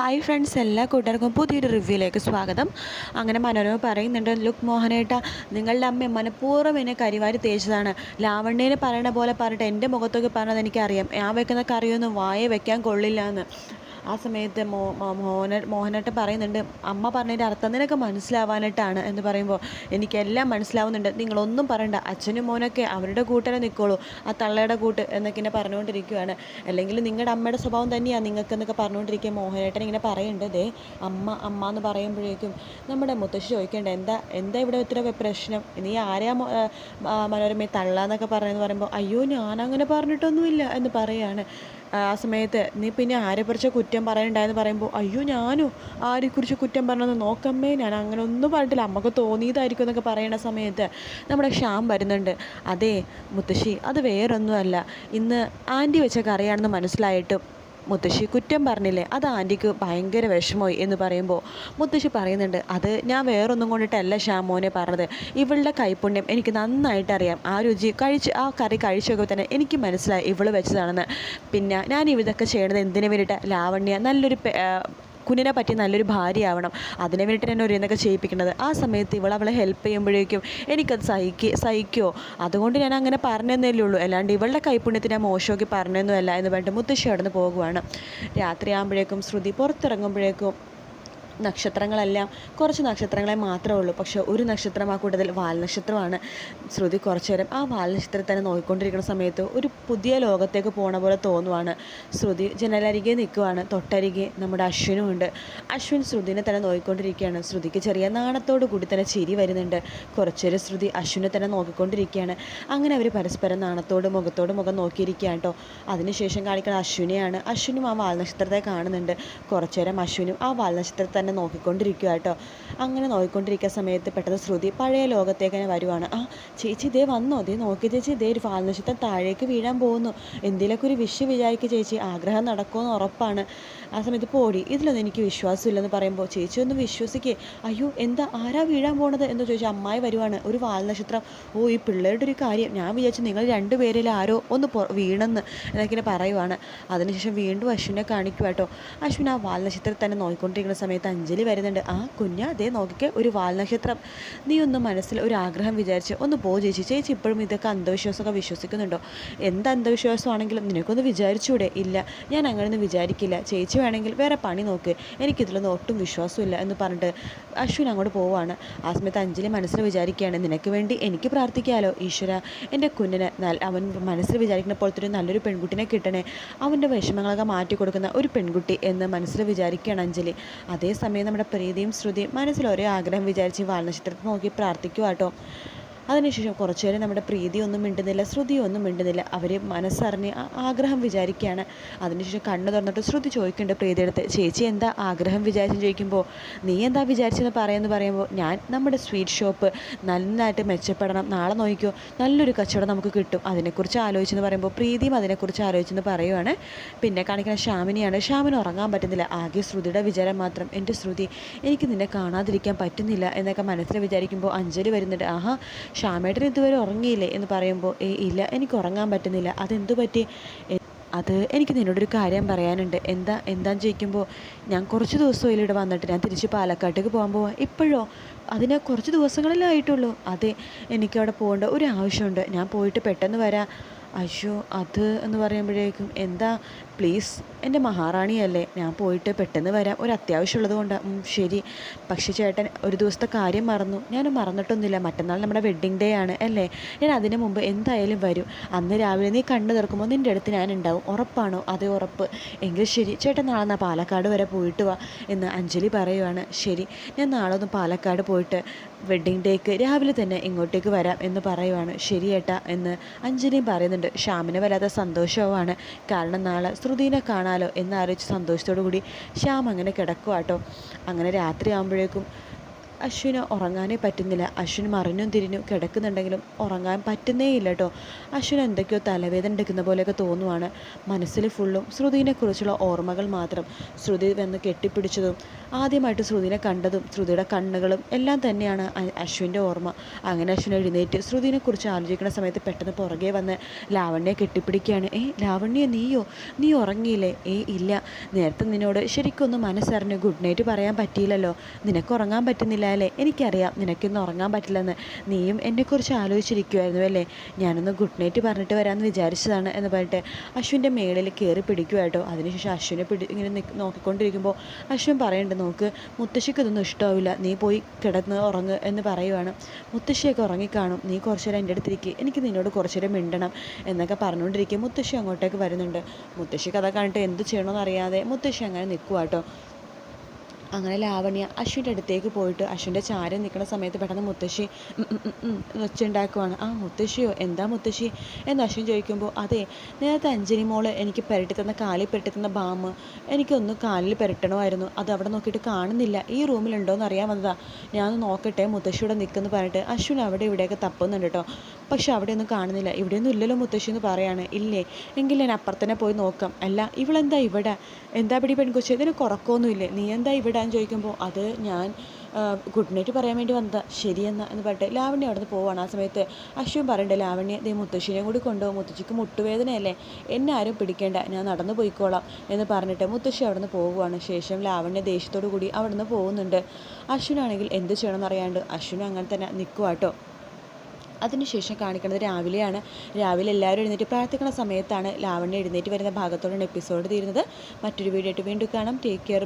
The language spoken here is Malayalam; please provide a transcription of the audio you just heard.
ഹായ് ഫ്രണ്ട്സ് എല്ലാ കൂട്ടുകാർക്കും പുതിയൊരു റിവ്യൂയിലേക്ക് സ്വാഗതം. അങ്ങനെ മനോരമ പറയുന്നുണ്ട് ലുക്ക് മോഹനേട്ട നിങ്ങളുടെ അമ്മ മനഃപൂർവം എന്നെ കരിവാരി തേച്ചതാണ്. ലാവണ്യനെ പറയണ പോലെ പറഞ്ഞിട്ട് എന്റെ മുഖത്തൊക്കെ പറഞ്ഞത് എനിക്കറിയാം. ഞാൻ വെക്കുന്ന കറിയൊന്നും വായ വെക്കാൻ കൊള്ളില്ല എന്ന് ആ സമയത്ത് മോ മോഹന മോഹനേട്ടൻ പറയുന്നുണ്ട് അമ്മ പറഞ്ഞതിന്റെ അർത്ഥം നിനക്ക് മനസ്സിലാവാനായിട്ടാണ് എന്ന് പറയുമ്പോൾ എനിക്കെല്ലാം മനസ്സിലാവുന്നുണ്ട്. നിങ്ങളൊന്നും പറയണ്ട. അച്ഛനും മോനൊക്കെ അവരുടെ കൂട്ടരെ നിൽക്കോളൂ ആ തള്ളയുടെ കൂട്ട് എന്നൊക്കെ ഇങ്ങനെ പറഞ്ഞുകൊണ്ടിരിക്കുകയാണ് അല്ലെങ്കിൽ നിങ്ങളുടെ അമ്മയുടെ സ്വഭാവം തന്നെയാണ് നിങ്ങൾക്ക് എന്നൊക്കെ പറഞ്ഞുകൊണ്ടിരിക്കുക മോഹനേട്ടൻ ഇങ്ങനെ പറയുന്നുണ്ട്. ദേ അമ്മ അമ്മ എന്ന് പറയുമ്പോഴേക്കും നമ്മുടെ മുത്തശ്ശി ചോദിക്കേണ്ട എന്താ എന്താ ഇവിടെ ഇത്ര പ്രശ്നം? നീ ആരെയാ മനോരമയെ തള്ളാന്നൊക്കെ പറയുന്നത് പറയുമ്പോൾ അയ്യോ ഞാനങ്ങനെ പറഞ്ഞിട്ടൊന്നുമില്ല എന്ന് പറയാണ് ആ സമയത്ത് നീ പിന്നെ ആരെക്കുറിച്ച് കുറ്റം പറയണ്ടായെന്ന് പറയുമ്പോൾ അയ്യോ ഞാനോ? ആരെക്കുറിച്ച് കുറ്റം പറഞ്ഞതെന്ന് നോക്കമ്മേ ഞാൻ അങ്ങനെ ഒന്നും പറഞ്ഞിട്ടില്ല. അമ്മയ്ക്ക് തോന്നിയതായിരിക്കും എന്നൊക്കെ പറയുന്ന സമയത്ത് നമ്മുടെ ശ്യാം വരുന്നുണ്ട്. അതെ മുത്തശ്ശി അത് വേറൊന്നുമല്ല. ഇന്ന് ആന്റി വെച്ച കറിയാണെന്ന് മനസ്സിലായിട്ടും മുത്തശ്ശി കുറ്റം പറഞ്ഞില്ലേ? അത് ആന്റിക്ക് ഭയങ്കര വിഷമമായി എന്ന് പറയുമ്പോൾ മുത്തശ്ശി പറയുന്നുണ്ട് അത് ഞാൻ വേറൊന്നും കൊണ്ടിട്ടല്ല ശ്യാമോനെ പറഞ്ഞത്. ഇവളുടെ കൈപ്പുണ്യം എനിക്ക് നന്നായിട്ട് അറിയാം. ആ രുചി കഴിച്ച് ആ കറി കഴിച്ചൊക്കെ തന്നെ എനിക്ക് മനസ്സിലായി ഇവൾ വെച്ചതാണെന്ന്. പിന്നെ ഞാൻ ഇതൊക്കെ ചെയ്യണത് എന്തിനു വേണ്ടിയിട്ട്? ലാവണ്യ നല്ലൊരു കുഞ്ഞിനെ പറ്റി നല്ലൊരു ഭാര്യയാവണം. അതിനെ വേണ്ടിയിട്ട് എന്നെ ഓരോന്നൊക്കെ ചെയ്യിപ്പിക്കുന്നത്. ആ സമയത്ത് ഇവൾ അവളെ ഹെൽപ്പ് ചെയ്യുമ്പോഴേക്കും എനിക്കത് സഹിക്ക സഹിക്കുമോ അതുകൊണ്ട് ഞാൻ അങ്ങനെ പറഞ്ഞതന്നേ ഉള്ളൂ. അല്ലാണ്ട് ഇവളുടെ കൈപ്പുണ്യത്തിന് ഞാൻ മോശമൊക്കെ പറഞ്ഞതൊന്നുമല്ല എന്ന് പറഞ്ഞിട്ട് മുത്തശ്ശി അവിടെ നിന്ന് പോകുവാണ്. രാത്രിയാകുമ്പോഴേക്കും ശ്രുതി പുറത്തിറങ്ങുമ്പോഴേക്കും നക്ഷത്രങ്ങളെല്ലാം കുറച്ച് നക്ഷത്രങ്ങളെ മാത്രമേ ഉള്ളൂ. പക്ഷേ ഒരു നക്ഷത്രം ആ കൂട്ടത്തിൽ വാൽനക്ഷത്രമാണ് ശ്രുതി കുറച്ചു നേരം ആ തന്നെ നോക്കിക്കൊണ്ടിരിക്കുന്ന സമയത്ത് ഒരു പുതിയ ലോകത്തേക്ക് പോണ പോലെ തോന്നുവാണ്. ശ്രുതി ജനലരികെ നിൽക്കുവാണ്. തൊട്ടരികെ നമ്മുടെ അശ്വിനും ഉണ്ട്. അശ്വിൻ ശ്രുതിനെ തന്നെ നോക്കിക്കൊണ്ടിരിക്കുകയാണ് ശ്രുതിക്ക് ചെറിയ നാണത്തോടു കൂടി തന്നെ ചിരി വരുന്നുണ്ട്. കുറച്ചേരം ശ്രുതി അശ്വിനെ തന്നെ നോക്കിക്കൊണ്ടിരിക്കുകയാണ്. അങ്ങനെ അവർ പരസ്പരം നാണത്തോട് മുഖത്തോട് മുഖം നോക്കിയിരിക്കുകയാണ് കേട്ടോ. അതിനുശേഷം കാണിക്കുന്ന അശ്വിനെയാണ്. അശ്വിനും ആ വാൽനക്ഷത്രത്തെ കാണുന്നുണ്ട്. കുറച്ചേരം അശ്വിനും ആ വാൽനക്ഷത്രത്തെ തന്നെ നോക്കിക്കൊണ്ടിരിക്കുക കേട്ടോ. അങ്ങനെ നോക്കിക്കൊണ്ടിരിക്കുന്ന സമയത്ത് പെട്ടെന്ന് ശ്രുതി പഴയ ലോകത്തേക്ക് തന്നെ വരുവാണ്. ആ ചേച്ചി ഇതേ വന്നോ. ഇതേ നോക്കി ചേച്ചി ഇതേ ഒരു ഫാൽനക്ഷത്രം താഴേക്ക് വീഴാൻ പോകുന്നു. എന്തിലൊക്കെ ഒരു വിഷ് വിചാരിക്കുക ചേച്ചി. ആഗ്രഹം നടക്കുമെന്ന് ഉറപ്പാണ്. ആ സമയത്ത് പോടി ഇതിലൊന്നും എനിക്ക് വിശ്വാസമില്ലെന്ന് പറയുമ്പോൾ ചേച്ചി ഒന്ന് വിശ്വസിക്കേ. അയ്യോ എന്താ ആരാ വീഴാൻ പോണത്? എന്ന് ചോദിച്ചു അമ്മായി വരുവാണ്. ഒരു വാൽനക്ഷത്രം. ഓ ഈ പിള്ളേരുടെ ഒരു കാര്യം. ഞാൻ വിചാരിച്ചു നിങ്ങൾ രണ്ടുപേരിൽ ആരോ ഒന്ന് വീണെന്ന് എന്നൊക്കെ പറയുവാണ്. അതിനുശേഷം വീണ്ടും അശ്വിനെ കാണിക്കുക കേട്ടോ. അശ്വിൻ ആ വാൽനക്ഷത്രത്തിൽ തന്നെ നോക്കിക്കൊണ്ടിരിക്കുന്ന സമയത്ത് അഞ്ജലി വരുന്നുണ്ട്. ആ കുഞ്ഞ അതേ നോക്കിക്കെ ഒരു വാൽനക്ഷത്രം നീ ഒന്ന് മനസ്സിൽ ഒരു ആഗ്രഹം വിചാരിച്ച് ഒന്ന് പോ ചേച്ചി. ചേച്ചി ഇപ്പോഴും ഇതൊക്കെ അന്ധവിശ്വാസമൊക്കെ വിശ്വസിക്കുന്നുണ്ടോ? എന്ത് അന്ധവിശ്വാസമാണെങ്കിലും നിനക്കൊന്ന് വിചാരിച്ചൂടെ? ഇല്ല ഞാൻ അങ്ങനെയൊന്നും വിചാരിക്കില്ല. ചേച്ചി വേണമെങ്കിൽ വേറെ പണി നോക്ക്. എനിക്കിതിലൊന്നും ഒട്ടും വിശ്വാസമില്ല എന്ന് പറഞ്ഞിട്ട് അശ്വിൻ അങ്ങോട്ട് പോവാണ്. ആ സമയത്ത് അഞ്ജലി മനസ്സിൽ വിചാരിക്കുകയാണ് നിനക്ക് വേണ്ടി എനിക്ക് പ്രാർത്ഥിക്കാമല്ലോ ഈശ്വര. എന്റെ കുഞ്ഞിന് അവൻ മനസ്സിൽ വിചാരിക്കുന്ന പോലത്തെ ഒരു നല്ലൊരു പെൺകുട്ടിനെ കിട്ടണേ. അവന്റെ വിഷമങ്ങളൊക്കെ മാറ്റി കൊടുക്കുന്ന ഒരു പെൺകുട്ടി എന്ന് മനസ്സിൽ വിചാരിക്കുകയാണ് അഞ്ജലി. അതേസമയം നമ്മുടെ പ്രീതിയും ശ്രുതിയും മനസ്സിൽ ഒരേ ആഗ്രഹം വിചാരിച്ച് വാൽനക്ഷത്രത്തെ നോക്കി പ്രാർത്ഥിക്കുക കേട്ടോ അതിനുശേഷം കുറച്ചു നേരം നമ്മുടെ പ്രീതി ഒന്നും മിണ്ടുന്നില്ല ശ്രുതി ഒന്നും മിണ്ടുന്നില്ല. അവർ മനസ്സറിഞ്ഞ് ആഗ്രഹം വിചാരിക്കുകയാണ്. അതിനുശേഷം കണ്ണു തുറന്നിട്ട് ശ്രുതി ചോദിക്കുന്നുണ്ട് പ്രീതിയെടുത്ത് ചേച്ചി എന്താ ആഗ്രഹം വിചാരിച്ചെന്ന് ചോദിക്കുമ്പോൾ നീ എന്താ വിചാരിച്ചെന്ന് പറയുമെന്ന് പറയുമ്പോൾ ഞാൻ നമ്മുടെ സ്വീറ്റ് ഷോപ്പ് നന്നായിട്ട് മെച്ചപ്പെടണം. നാളെ നോക്കിക്കോ നല്ലൊരു കച്ചവടം നമുക്ക് കിട്ടും. അതിനെക്കുറിച്ച് ആലോചിച്ചെന്ന് പറയുമ്പോൾ പ്രീതിയും അതിനെക്കുറിച്ച് ആലോചിച്ചെന്ന് പറയുവാണ്. പിന്നെ കാണിക്കുന്ന ശ്യാമിനിയാണ്. ശ്യാമിന് ഉറങ്ങാൻ പറ്റുന്നില്ല. ആകെ ശ്രുതിയുടെ വിചാരം മാത്രം എന്റെ ശ്രുതി എനിക്ക് നിന്നെ കാണാതിരിക്കാൻ പറ്റുന്നില്ല എന്നൊക്കെ മനസ്സിൽ വിചാരിക്കുമ്പോൾ അഞ്ജലി വരുന്നുണ്ട്. ആഹാ ശ്യാമേട്ടൻ ഇതുവരെ ഉറങ്ങിയില്ലേ എന്ന് പറയുമ്പോൾ ഏ ഇല്ല എനിക്ക് ഉറങ്ങാൻ പറ്റുന്നില്ല. അതെന്തു പറ്റി? അത് എനിക്ക് നിന്നോടൊരു കാര്യം പറയാനുണ്ട്. എന്താ എന്താന്ന് ചോദിക്കുമ്പോൾ ഞാൻ കുറച്ച് ദിവസം ഇവിടെ വന്നിട്ട് ഞാൻ തിരിച്ച് പാലക്കാട്ടേക്ക് പോകാൻ പോവാം. ഇപ്പോഴോ? അതിന് കുറച്ച് ദിവസങ്ങളല്ലേ ആയിട്ടുള്ളൂ. അതെ എനിക്കവിടെ പോകേണ്ട ഒരു ആവശ്യമുണ്ട്. ഞാൻ പോയിട്ട് പെട്ടെന്ന് വരാം. അയ്യോ അത് എന്ന് പറയുമ്പോഴേക്കും എന്താ പ്ലീസ് എന്റെ മഹാറാണിയല്ലേ ഞാൻ പോയിട്ട് പെട്ടെന്ന് വരാം. ഒരു അത്യാവശ്യമുള്ളത് കൊണ്ടാണ് ശരി. പക്ഷേ ചേട്ടൻ ഒരു ദിവസത്തെ കാര്യം മറന്നു. ഞാൻ മറന്നിട്ടൊന്നുമില്ല. മറ്റന്നാൾ നമ്മുടെ വെഡ്ഡിങ് ഡേ ആണ് അല്ലേ? ഞാൻ അതിന് മുമ്പ് എന്തായാലും വരും. അന്ന് രാവിലെ നീ കണ്ണു തുറക്കുമ്പോൾ നിന്റെ അടുത്ത് ഞാൻ ഉണ്ടാവും. ഉറപ്പാണോ? അതെ ഉറപ്പ്. എങ്കിൽ ശരി. ചേട്ടൻ നാളെ നാ പാലക്കാട് വരെ പോയിട്ട് വാ എന്ന് അഞ്ജലി പറയുവാണ്. ശരി. ഞാൻ നാളെ ഒന്ന് പാലക്കാട് പോയിട്ട് വെഡ്ഡിങ് ഡേക്ക് രാവിലെ തന്നെ ഇങ്ങോട്ടേക്ക് വരാം എന്ന് പറയുവാണ് ശരി ഏട്ടാ എന്ന് അഞ്ജലിയും പറയുന്നുണ്ട്. ശ്യാമിന് വല്ലാത്ത സന്തോഷവുമാണ്. കാരണം നാളെ ശ്രുതിനെ കാണാലോ എന്നാലോചിച്ച് സന്തോഷത്തോടു കൂടി ശ്യാം അങ്ങനെ കിടക്കുവാട്ടോ. അങ്ങനെ രാത്രി ആകുമ്പോഴേക്കും അശ്വിന് ഉറങ്ങാനേ പറ്റുന്നില്ല. അശ്വിൻ മറിഞ്ഞും തിരിഞ്ഞും കിടക്കുന്നുണ്ടെങ്കിലും ഉറങ്ങാൻ പറ്റുന്നേ ഇല്ല കേട്ടോ അശ്വിന് എന്തൊക്കെയോ തലവേദന എടുക്കുന്ന പോലെയൊക്കെ തോന്നുവാണ്. മനസ്സിൽ ഫുള്ളും ശ്രുതിനെക്കുറിച്ചുള്ള ഓർമ്മകൾ മാത്രം. ശ്രുതി വന്ന് കെട്ടിപ്പിടിച്ചതും ആദ്യമായിട്ട് ശ്രുതിനെ കണ്ടതും ശ്രുതിയുടെ കണ്ണുകളും എല്ലാം തന്നെയാണ് അശ്വിന്റെ ഓർമ്മ. അങ്ങനെ അശ്വിൻ എഴുന്നേറ്റ് ശ്രുതിനെക്കുറിച്ച് ആലോചിക്കുന്ന സമയത്ത് പെട്ടെന്ന് പുറകെ വന്ന് ലാവണ്യെ കെട്ടിപ്പിടിക്കുകയാണ്. ഏ ലാവണ്യ നീയോ? നീ ഉറങ്ങിയില്ലേ? ഏ ഇല്ല. നേരത്തെ നിന്നോട് ശരിക്കൊന്ന് മനസ്സറിഞ്ഞ് ഗുഡ് നൈറ്റ് പറയാൻ പറ്റിയില്ലല്ലോ. നിനക്ക് ഉറങ്ങാൻ പറ്റുന്നില്ല. അല്ലേ എനിക്കറിയാം നിനക്കിന്ന് ഉറങ്ങാൻ പറ്റില്ലെന്ന്. നീയും എന്നെക്കുറിച്ച് ആലോചിച്ചിരിക്കുമായിരുന്നു അല്ലേ? ഞാനൊന്ന് ഗുഡ് നൈറ്റ് പറഞ്ഞിട്ട് വരാമെന്ന് വിചാരിച്ചതാണ് എന്ന് പറഞ്ഞിട്ട് അശ്വിന്റെ മേളിൽ കയറി പിടിക്കുമായിട്ടോ അതിനുശേഷം അശ്വിനെ പിടി ഇങ്ങനെ നോക്കിക്കൊണ്ടിരിക്കുമ്പോൾ അശ്വിൻ പറയുന്നുണ്ട് നോക്ക് മുത്തശ്ശിക്ക് ഇതൊന്നും ഇഷ്ടമാവില്ല നീ പോയി കിടന്ന് ഉറങ്ങ് എന്ന് പറയുവാണ്. മുത്തശ്ശിയൊക്കെ ഉറങ്ങിക്കാണും. നീ കുറച്ച് നേരം എന്റെ അടുത്തിരിക്കുക എനിക്ക് നിന്നോട് കുറച്ച് നേരം മിണ്ടണം എന്നൊക്കെ പറഞ്ഞുകൊണ്ടിരിക്കുക മുത്തശ്ശി അങ്ങോട്ടേക്ക് വരുന്നുണ്ട്. മുത്തശ്ശിക്ക് അതൊക്കെ കണ്ടിട്ട് എന്ത് ചെയ്യണമെന്ന് അറിയാതെ മുത്തശ്ശി അങ്ങനെ നിൽക്കുക കേട്ടോ. അങ്ങനെ ലാവണ്യ അശ്വിന്റെ അടുത്തേക്ക് പോയിട്ട് അശ്വിന്റെ ചാരം നിൽക്കുന്ന സമയത്ത് പെട്ടെന്ന് മുത്തശ്ശി വെച്ചുണ്ടാക്കുവാണ്. ആ മുത്തശ്ശിയോ എന്താ മുത്തശ്ശി? എന്ന് അശ്വിൻ ചോദിക്കുമ്പോൾ അതെ നേരത്തെ അഞ്ജലി മോൾ എനിക്ക് പുരട്ടി തന്ന കാലിൽ പുരട്ടി തന്ന ബാമ് എനിക്കൊന്ന് കാലിൽ പുരട്ടണമായിരുന്നു. അത് അവിടെ നോക്കിയിട്ട് കാണുന്നില്ല. ഈ റൂമിലുണ്ടോയെന്ന് അറിയാൻ വന്നതാ. ഞാൻ നോക്കട്ടെ മുത്തശ്ശിയുടെ നിൽക്കുന്നു പറഞ്ഞിട്ട് അശ്വിൻ അവിടെ ഇവിടെയൊക്കെ തപ്പുന്നുണ്ട് കേട്ടോ പക്ഷെ അവിടെയൊന്നും കാണുന്നില്ല. ഇവിടെയൊന്നും ഇല്ലല്ലോ മുത്തശ്ശി എന്ന് പറയാണ്. ഇല്ലേ? എങ്കിൽ ഞാൻ അപ്പുറത്തന്നെ പോയി നോക്കാം. അല്ല ഇവളെന്താ ഇവിടെ? എന്താ പിടി പെൺകൊച്ചി? ഇതിന് കുറക്കൊന്നുമില്ലേ നീ എന്താ ഇവിടെ എന്ന് ചോദിക്കുമ്പോൾ അത് ഞാൻ ഗുഡ് നൈറ്റ് പറയാൻ വേണ്ടി വന്നതാ. ശരിയെന്നാ എന്ന് പറഞ്ഞിട്ട് ലാവണ്യ അവിടെ നിന്ന് പോവാണ് ആ സമയത്ത്. അശ്വൻ പറയണ്ടേ ലാവണ്യ ദേ മുത്തശ്ശിനെയും കൂടി കൊണ്ടുപോകും. മുത്തശ്ശിക്ക് മുട്ടുവേദനയല്ലേ? എന്നെ ആരും പിടിക്കേണ്ട. ഞാൻ നടന്നു പോയിക്കോളാം എന്ന് പറഞ്ഞിട്ട് മുത്തശ്ശി അവിടെ നിന്ന് പോവുകയാണ്. ശേഷം ലാവണ്യ ദേഷ്യത്തോടു കൂടി അവിടെ നിന്ന് പോകുന്നുണ്ട്. അശ്വിനാണെങ്കിൽ എന്ത് ചെയ്യണമെന്ന് അറിയാണ്ട് അശ്വിനും അങ്ങനെ തന്നെ നിൽക്കുക കേട്ടോ അതിനുശേഷം കാണിക്കുന്നത് രാവിലെയാണ്. രാവിലെ എല്ലാവരും എഴുന്നേറ്റ് പ്രാർത്ഥിക്കുന്ന സമയത്താണ് ലാവണ്യ എഴുന്നേറ്റ് വരുന്ന ഭാഗത്തോടാണ് എപ്പിസോഡ് തീരുന്നത്. മറ്റൊരു വീഡിയോ ആയിട്ട് വീണ്ടും കാണാം. Take care